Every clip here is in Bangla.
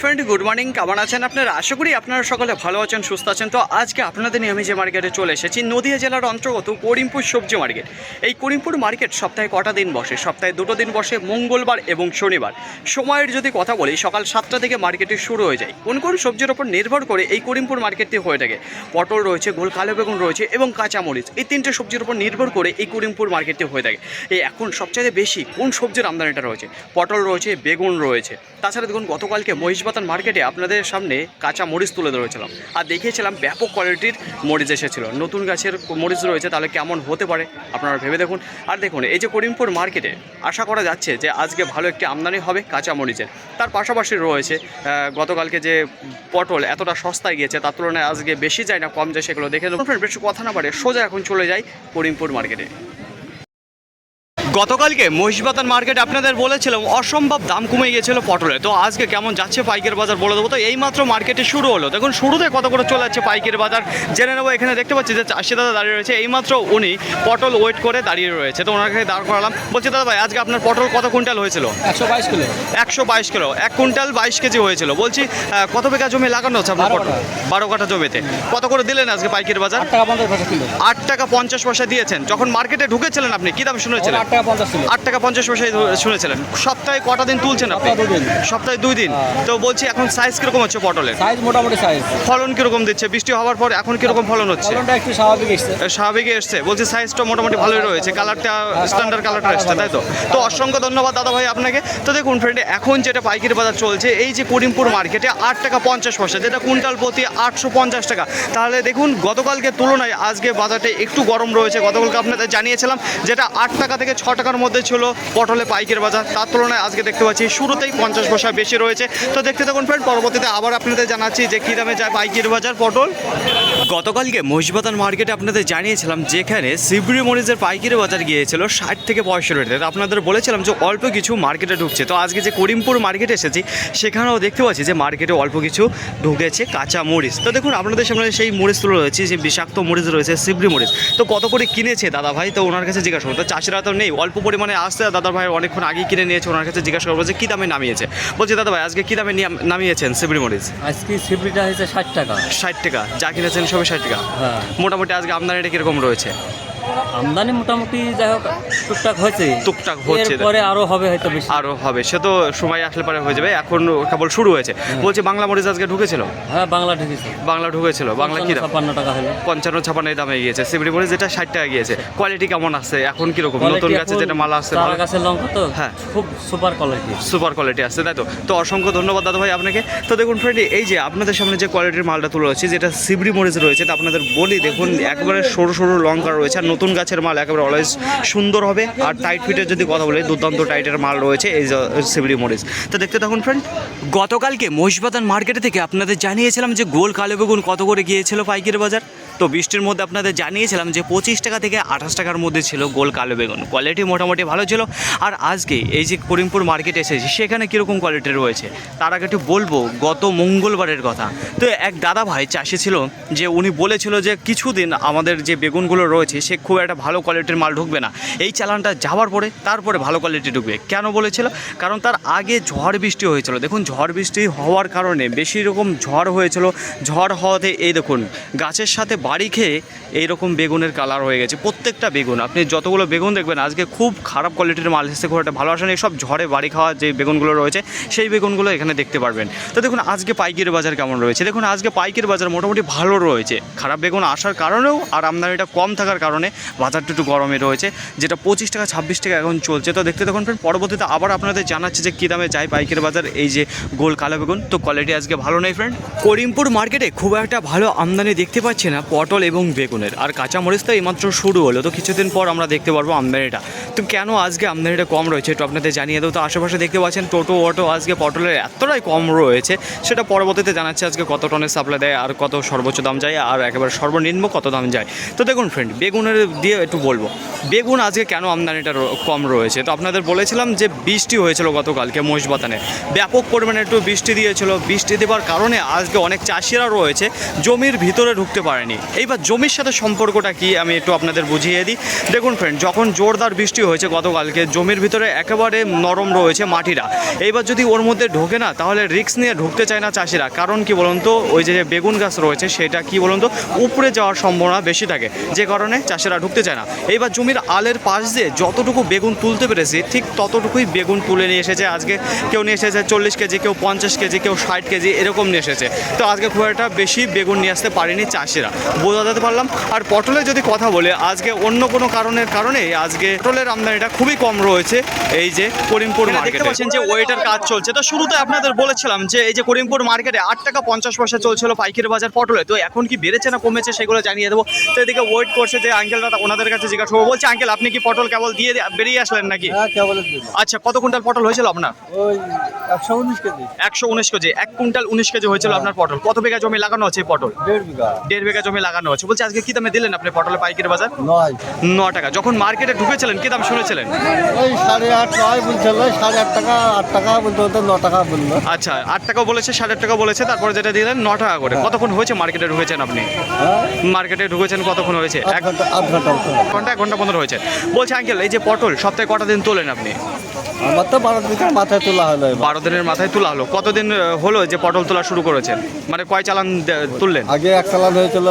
ফ্রেন্ড গুড মর্নিং কেমন আছেন আপনারা? আশা করি আপনারা সকলে ভালো আছেন, সুস্থ আছেন। তো আজকে আপনাদের নিয়ে আমি যে মার্কেটে চলে এসেছি, নদীয়া জেলার অন্তর্গত করিমপুর সবজি মার্কেট এই করিমপুর মার্কেট সপ্তাহে কটা দিন বসে? সপ্তাহে দুটো দিন বসে, মঙ্গলবার এবং শনিবার। সময়ের যদি কথা বলি, সকাল সাতটা থেকে মার্কেটে শুরু হয়ে যায়। কোন কোন সবজির ওপর নির্ভর করে এই করিমপুর মার্কেটটি হয়ে থাকে? পটল রয়েছে, গোল কালো বেগুন রয়েছে এবং কাঁচামরিচ। এই তিনটে সবজির ওপর নির্ভর করে এই করিমপুর মার্কেটটি হয়ে থাকে। এই এখন সবচেয়ে বেশি কোন সবজির আমদানিটা রয়েছে? পটল রয়েছে, বেগুন রয়েছে। তাছাড়া দেখুন, গতকালকে মহিষবাতান মার্কেটে আপনাদের সামনে কাঁচা মরিচ তুলে ধরেছিলাম আর দেখিয়েছিলাম ব্যাপক কোয়ালিটির মরিচ এসেছিল। নতুন গাছের মরিচ রয়েছে, তাহলে কেমন হতে পারে আপনারা ভেবে দেখুন। আর দেখুন, এই যে করিমপুর মার্কেটে আশা করা যাচ্ছে যে আজকে ভালো একটি আমদানি হবে কাঁচা মরিচের। তার পাশাপাশি রয়েছে গতকালকে যে পটল এতটা সস্তায় গিয়েছে, তার তুলনায় আজকে বেশি যায় না, কম যায় সেগুলো দেখে। বেশি কথা না পারে সোজা এখন চলে যায় করিমপুর মার্কেটে। গতকালকে মহিষবাতান মার্কেট আপনাদের বলেছিলাম অসম্ভব দাম কমে গিয়েছিল পটলে। তো আজকে কেমন যাচ্ছে পাইকের বাজার বলে দেবো? তো এইমাত্র মার্কেটে শুরু হলো। দেখুন শুরুতে কত করে চলে যাচ্ছে পাইকের বাজার? জেনে নেব এখানে দেখতে পাচ্ছি যে চাষি দাদা দাঁড়িয়ে রয়েছে। এইমাত্র উনি পটল ওয়েট করে দাঁড়িয়ে রয়েছে। তো ওনার কাছে দাঁড় করালাম। বলছি দাদা ভাই আজকে আপনার পটল কত কুইন্টাল হয়েছিল? একশো বাইশ কিলো। একশো বাইশ কিলো। এক কুইন্টাল বাইশ কেজি হয়েছিল। বলছি কত বিঘা জমি লাগানো হচ্ছে আপনার বারো পটল। বারো কাঠা জমিতে। কত করে দিলেন আজকে পাইকের বাজার? আট টাকা পঞ্চাশ পয়সা দিয়েছেন। যখন মার্কেটে ঢুকেছিলেন আপনি কি দাম শুনেছিলেন? পঞ্চাশ ছিল। আট টাকা পঞ্চাশ পয়সায় শুনেছিলেন। সপ্তাহে কটা দিন তুলছেন আপনি? সপ্তাহে দুই দিন। হ্যাঁ। তো বলছি এখন সাইজ কীরকম হচ্ছে পটলের? সাইজ মোটামুটি সাইজ ফলন কীরকম দিচ্ছে? বৃষ্টি হওয়ার পর এখন কীরকম ফলন হচ্ছে? ফলনটা একটু স্বাভাবিক এসছে। স্বাভাবিক এসছে। বলছি সাইজটা মোটামুটি ভালোই রয়েছে। কালারটা স্ট্যান্ডার্ড কালারটা এসছে তাই তো? তো অসংখ্য ধন্যবাদ দাদা ভাই আপনাকে। তো দেখুন ফ্রেন্ড এখন যেটা পাইকারি বাজার চলছে এই যে করিমপুর মার্কেটে আট টাকা পঞ্চাশ পয়সা যেটা কুইন্টাল প্রতি আটশো পঞ্চাশ টাকা। তাহলে দেখুন গতকালকে তুলনায় আজকে বাজারটা একটু গরম রয়েছে। গতকালকে আপনাদের জানিয়েছিলাম যেটা আট টাকা থেকে ছ টাকার মধ্যে ছিল পটলে পাইকের বাজার। তার তুলনায় আজকে দেখতে পাচ্ছি, শুরুতেই পঞ্চাশ পয়সা বেশি রয়েছে। তো দেখতে থাকুন ফ্রেন্ড পরবর্তীতে আবার আপনাদের জানাচ্ছি যে কী দামে যায় পাইকারি বাজার পটল। গতকালকে মহিষবাতান মার্কেটে আপনাদের জানিয়েছিলাম, যেখানে শিবরি মরিচের পাইকারি বাজার গিয়েছিল ষাট থেকে পঁয়ষট্টি তো আপনাদের বলেছিলাম যে অল্প কিছু মার্কেটে ঢুকছে। তো আজকে যে করিমপুর মার্কেটে এসেছি, সেখানেও দেখতে পাচ্ছি যে মার্কেটে অল্প কিছু ঢুকেছে কাঁচা মরিচ। তো দেখুন, আপনাদের সামনে সেই মরিচ তুলে রয়েছে যে বিষাক্ত মরিচ রয়েছে শিবরি মরিচ। তো কত করে কিনেছে দাদা ভাই? তো ওনার কাছে জিজ্ঞাসা করব তো চাষিরা তো নেই অল্প পরিমাণে আসতে দাদা ভাই অনেকক্ষণ আগে কিনে নিয়েছে ওনার কাছে জিজ্ঞাসা করব যে কী দামে নামিয়েছে। বলছি দাদা ভাই আজকে কী দামে নামিয়েছেন সিবড়ি মরিচ? আজকে সিবড়িটা হয়েছে ষাট টাকা। ষাট টাকা যা কিনেছেন সবে ষাট টাকা। হ্যাঁ। মোটামুটি আজকে আমদানিটা কীরকম রয়েছে? আমদানি মোটামুটি যাই হোক টুকটাক হয়েছে। টুকটাক হচ্ছে। এরপরে আরও হবে হয়তো বেশি। আরও হবে। সে তো সময় আসলে পরে হয়ে যাবে। এখন কেবল শুরু হয়েছে। বলছি বাংলা মরিচ আজকে ঢুকেছিল? হ্যাঁ বাংলা ঢুকেছে। বাংলা ঢুকেছিল। বাংলা কি দাম? ছাপ্পান্ন টাকা হলো। পঞ্চান্ন ছাপান্ন এই দামে গিয়েছে। সিবড়ি মরিচ যেটা ষাট টাকা গিয়েছে। কোয়ালিটি কেমন আছে? এখন কীরকম? নতুন গাছে যেটা মালা আসছে চারা গাছের লঙ্কা তো হ্যাঁ। খুব সুপার কোয়ালিটি সুপার কোয়ালিটি আসছে তাই তো? তো অসংখ্য ধন্যবাদ দাদা ভাই আপনাকে। তো দেখুন ফ্রেন্ড এই যে আপনাদের সামনে যে কোয়ালিটির মালটা তুলে রয়েছে যেটা সিবড়ি মরিচ রয়েছে তা আপনাদের বলি দেখুন একবারে সরু সরু লঙ্কা রয়েছে আর নতুন গাছের মাল একেবারে অলওয়েজ সুন্দর হবে। আর টাইট ফিটের যদি কথা বলি, দুর্দান্ত টাইটের মাল রয়েছে এই সিবড়ি মরিচ। তো দেখতে থাকুন ফ্রেন্ড গতকালকে মহিষবাদান মার্কেটে থেকে আপনাদের জানিয়েছিলাম যে গোল কালো বেগুন কত করে গিয়েছিল পাইকারি বাজার? তো বৃষ্টির মধ্যে আপনাদের জানিয়েছিলাম যে পঁচিশ টাকা থেকে আঠাশ টাকার মধ্যে ছিল গোল কালো বেগুন। কোয়ালিটি মোটামুটি ভালো ছিল। আর আজকে এই যে করিমপুর মার্কেটে এসেছি, সেখানে কীরকম কোয়ালিটি রয়েছে? তার আগে একটু বলব, গত মঙ্গলবারের কথা। তো এক দাদা ভাই চাষি ছিল, যে উনি বলেছিল যে কিছুদিন আমাদের যে বেগুনগুলো রয়েছে, সে খুব একটা ভালো কোয়ালিটির মাল ঢুকবে না। এই চালানটা যাওয়ার পরে তারপরে ভালো কোয়ালিটি ঢুকবে। কেন বলেছিল? কারণ তার আগে ঝড় বৃষ্টি হয়েছিল। দেখুন, ঝড় বৃষ্টি হওয়ার কারণে বেশি রকম ঝড় হয়েছিল। ঝড় হওয়াতে এই দেখুন, গাছের সাথে বাড়ি খেয়ে এইরকম বেগুনের কালার হয়ে গেছে, প্রত্যেকটা বেগুন। আপনি যতগুলো বেগুন দেখবেন, আজকে খুব খারাপ কোয়ালিটির মাল এসেছে, খুব একটা ভালো আসেনি। সব ঝড়ে বাড়ি খাওয়া যে বেগুনগুলো রয়েছে, সেই বেগুনগুলো এখানে দেখতে পারবেন। তো দেখুন, আজকে পাইকারি বাজার কেমন রয়েছে? দেখুন, আজকে পাইকারি বাজার মোটামুটি ভালো রয়েছে। খারাপ বেগুন আসার কারণেও আর আমদানিটা কম থাকার কারণে বাজারটা একটু গরমে রয়েছে, যেটা পঁচিশ টাকা, ছাব্বিশ টাকা এখন চলছে। তো দেখতে দেখুন ফ্রেন্ড পরবর্তীতে আবার আপনাদের জানাচ্ছে যে কী দামে যায় পাইকারি বাজার, এই যে গোল কালো বেগুন। তো কোয়ালিটি আজকে ভালো নেই ফ্রেন্ড করিমপুর মার্কেটে খুব একটা ভালো আমদানি দেখতে পাচ্ছি না পটল এবং বেগুনের। আর কাঁচামরিচ তো এইমাত্র শুরু হলো, তো কিছুদিন পর আমরা দেখতে পারব আমদানিটা। তো কেন আজকে আমদানিটা কম রয়েছে একটু আপনাদের জানিয়ে দেবো তো আশেপাশে দেখতে পাচ্ছেন টোটো, অটো আজকে পটলের এতটাই কম রয়েছে, সেটা পরবর্তীতে জানাচ্ছে আজকে কত টনের সাপ্লাই দেয় আর কত সর্বোচ্চ দাম যায় আর একেবারে সর্বনিম্ন কত দাম যায়। তো দেখুন ফ্রেন্ড বেগুনের দিয়ে একটু বলব। বেগুন আজকে কেন আমদানিটা কম রয়েছে? তো আপনাদের বলেছিলাম যে বৃষ্টি হয়েছিল গতকালকে মহিষবাতানে ব্যাপক পরিমাণে একটু বৃষ্টি দিয়েছিল। বৃষ্টি দেওয়ার কারণে আজকে অনেক চাষিরা রয়েছে, জমির ভিতরে ঢুকতে পারেনি। এইবার জমির সাথে সম্পর্কটা কি আমি একটু আপনাদের বুঝিয়ে দিই। দেখুন ফ্রেন্ড যখন জোরদার বৃষ্টি হয়েছে গতকালকে, জমির ভিতরে একেবারে নরম রয়েছে মাটিরা। এইবার যদি ওর মধ্যে ঢোকে না, তাহলে রিস্ক নিয়ে ঢুকতে চায় না চাষিরা। কারণ কি বলুন তো ওই যে বেগুন গাছ রয়েছে, সেটা কি বলুন তো উপরে যাওয়ার সম্ভাবনা বেশি থাকে। যে কারণে চাষিরা ঢুকতে চায় না। এইবার জমির আলের পাশ দিয়ে যতটুকু বেগুন তুলতে পেরেছি, ঠিক ততটুকুই বেগুন তুলে নিয়ে এসেছে। আজকে কেউ নিয়ে এসেছে চল্লিশ কেজি, কেউ পঞ্চাশ কেজি, কেউ ষাট কেজি, এরকম নিয়ে এসেছে। তো আজকে খুব একটা বেশি বেগুন নিয়ে আসতে পারেনি চাষিরা। বোঝাতে পারলাম। আর পটলের যদি কথা বলে আজকে অন্য কোনো কারণের কারণে আজকে পটলের আমদানিটা খুবই কম রয়েছে এই যে করিমপুর দেখতে পাচ্ছেন যে ওয়েটার কাজ চলছে। তো শুরুতে আপনাদের বলেছিলাম যে এই যে করিমপুর মার্কেটে আট টাকা পঞ্চাশ পয়সা চলছিল পাইকারি বাজার পটলে। তো এখন কি বেড়েছে না কমেছে সেগুলো জানিয়ে দেবো। তো এদিকে ওয়েট করছে যে আঙ্কেলরা ওনাদের কাছে জিজ্ঞাসা করব। বলছে আঙ্কেল আপনি কি পটল কেবল দিয়ে বেরিয়ে আসলেন নাকি? হ্যাঁ আচ্ছা কত কুইন্টাল পটল হয়েছিল আপনার? একশো উনিশ কেজি। একশো উনিশ কেজি। এক কুইন্টাল উনিশ কেজি হয়েছিল আপনার পটল। কত বিঘা জমি লাগানো আছে পটল? দেড় বিঘা। দেড় বিঘা জমি লাগানো আছে। বলছে আজকে কি দামে দিলেন আপনি পটলের পাইকারি বাজার? নয়। ন টাকা। যখন মার্কেটে ঢুকেছিলেন কি দাম শুনেছিলেন? ওই সাড়ে আট নয় বলছিল সাড়ে আট টাকা আট টাকা বলতে বলতে ন টাকা বলল। আচ্ছা আট টাকা বলেছে সাড়ে আট টাকা বলেছে তারপরে যেটা দিলেন ন টাকা করে। কতক্ষণ হয়েছে মার্কেটে ঢুকেছেন আপনি? হ্যাঁ। মার্কেটে ঢুকেছেন কতক্ষণ হয়েছে? এক ঘণ্টা আধ ঘণ্টা ঘণ্টা এক ঘণ্টা পনেরো হয়েছে। বলছে আঙ্কেল এই যে পটল সপ্তাহে কটা দিন তোলেন আপনি? আমার তো বারো দিকে মাথায় তোলা হলো বারো দিনের মাথায় তোলা হলো। কতদিন হলো যে পটল তোলা শুরু করেছেন? মানে কয় চালান তুললেন? আগে এক চালান হয়েছিল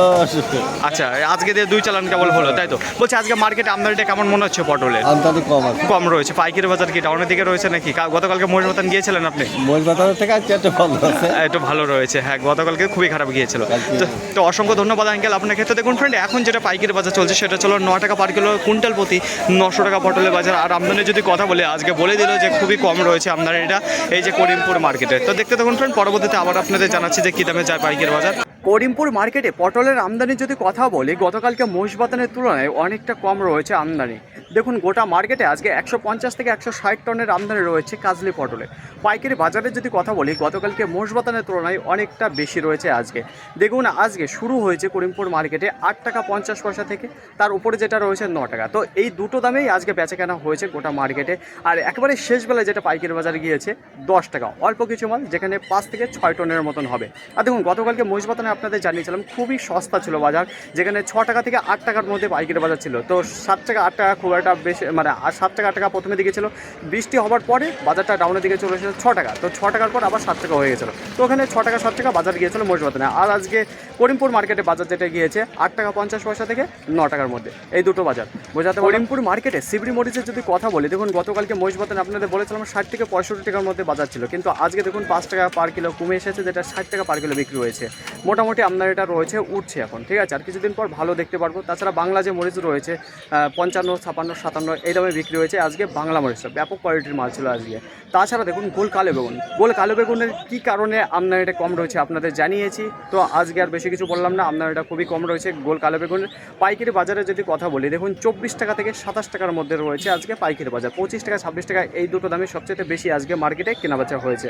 আচ্ছা আজকে দিয়ে দুই চালান কেবল হলো তাই তো? বলছে আজকে মার্কেটে আমদানিটা কেমন মনে হচ্ছে পটলের? আমদানি কম আছে। কম রয়েছে। পাইকারি বাজার কি ডাউনের দিকে রয়েছে নাকি? গতকালকে মহিষ মতন গিয়েছিলেন আপনি? মহিষ বাজারের থেকে আজকে একটু ভালো আছে। একটু ভালো রয়েছে। হ্যাঁ গতকালকে খুবই খারাপ গিয়েছিল। তো- তো অসংখ্য ধন্যবাদ আঙ্কেল। আপনার ক্ষেত্রে দেখুন ফ্রেন্ড এখন যেটা পাইকারি বাজার চলছে সেটা চলো ন টাকা পার কিলো কুইন্টাল প্রতি নশো টাকা পটলের বাজার। আর আমদানি যদি কথা বলে আজকে বলে দিল যে খুবই কম রয়েছে আপনার এটা, এই যে করিমপুর মার্কেটে তো দেখতে থাকুন ফ্রেন্ড পরবর্তীতে আবার আপনাদের জানাচ্ছি যে কী দামে যায় পাইকের বাজার। করিমপুর মার্কেটে পটলের আমদানির যদি কথা বলি, গতকালকে মহিষবাতানের তুলনায় অনেকটা কম রয়েছে আমদানি। দেখুন, গোটা মার্কেটে আজকে একশো পঞ্চাশ থেকে একশো ষাট টনের আমদানি রয়েছে কাজলি পটলে। পাইকারি বাজারে যদি কথা বলি, গতকালকে মহিষবাতানের তুলনায় অনেকটা বেশি রয়েছে আজকে। দেখুন, আজকে শুরু হয়েছে করিমপুর মার্কেটে আট টাকা পঞ্চাশ পয়সা থেকে, তার উপরে যেটা রয়েছে ন টাকা। তো এই দুটো দামেই আজকে বেচা কেনা হয়েছে গোটা মার্কেটে। আর একেবারে শেষবেলায় যেটা পাইকারি বাজারে গিয়েছে, দশ টাকা। অল্প কিছু মাল, যেখানে পাঁচ থেকে ছয় টনের মতন হবে। আর দেখুন, গতকালকে মহিষবাতানে আপনাদের জানিয়েছিলাম, খুবই সস্তা ছিল বাজার, যেখানে ছ টাকা থেকে আট টাকার মধ্যে পাইকারি বাজার ছিল। তো সাত টাকা, আট টাকা খুব একটা বেশি মানে আর সাত টাকা, আট টাকা প্রথমে দিকে ছিল। বৃষ্টি হওয়ার পরে বাজারটা ডাউনের দিকে চলে এসেছে ছ টাকা। তো ছ টাকার পর আবার সাত টাকা হয়ে গেছিল। তো ওখানে ছ টাকা, সাত টাকা বাজার গিয়েছিল মহিষবাতানে আর আজকে করিমপুর মার্কেটে বাজার যেটা গিয়েছে, আট টাকা পঞ্চাশ পয়সা থেকে ন টাকার মধ্যে। এই দুটো বাজার। বোঝাতে করিমপুর মার্কেটে সিবড়ি মরিচের যদি কথা বলি, দেখুন গতকালকে মহিষবাতানে আপনাদের বলেছিলাম ষাট থেকে পঁয়ষট্টি টাকার মধ্যে বাজার ছিল। কিন্তু আজকে দেখুন পাঁচ টাকা পার কিলো কমে এসেছে, যেটা ষাট টাকা পার কিলো বিক্রি হয়েছে। মোটামুটি আমদানিটা রয়েছে, উঠছে এখন, ঠিক আছে? আর কিছুদিন পর ভালো দেখতে পারব। তাছাড়া বাংলা যে মরিচ রয়েছে পঞ্চান্ন, ছাপান্ন, সাতান্ন, এই দামে বিক্রি হয়েছে আজকে বাংলা মরিচটা ব্যাপক কোয়ালিটির মাল ছিল আজকে। তাছাড়া দেখুন, গোল কালো বেগুন। গোল কালো বেগুনের কী কারণে আপনার এটা কম রয়েছে আপনাদের জানিয়েছি। তো আজকে আর বেশি কিছু বললাম না, আপনার এটা খুবই কম রয়েছে গোল কালো বেগুনের পাইকারি বাজারে যদি কথা বলি, দেখুন, চব্বিশ টাকা থেকে সাতাশ টাকার মধ্যে রয়েছে আজকে পাইকারি বাজার। পঁচিশ টাকা, ছাব্বিশ টাকা, এই দুটো দামে সবচেয়ে বেশি আজকে মার্কেটে কেনাবেচা হয়েছে।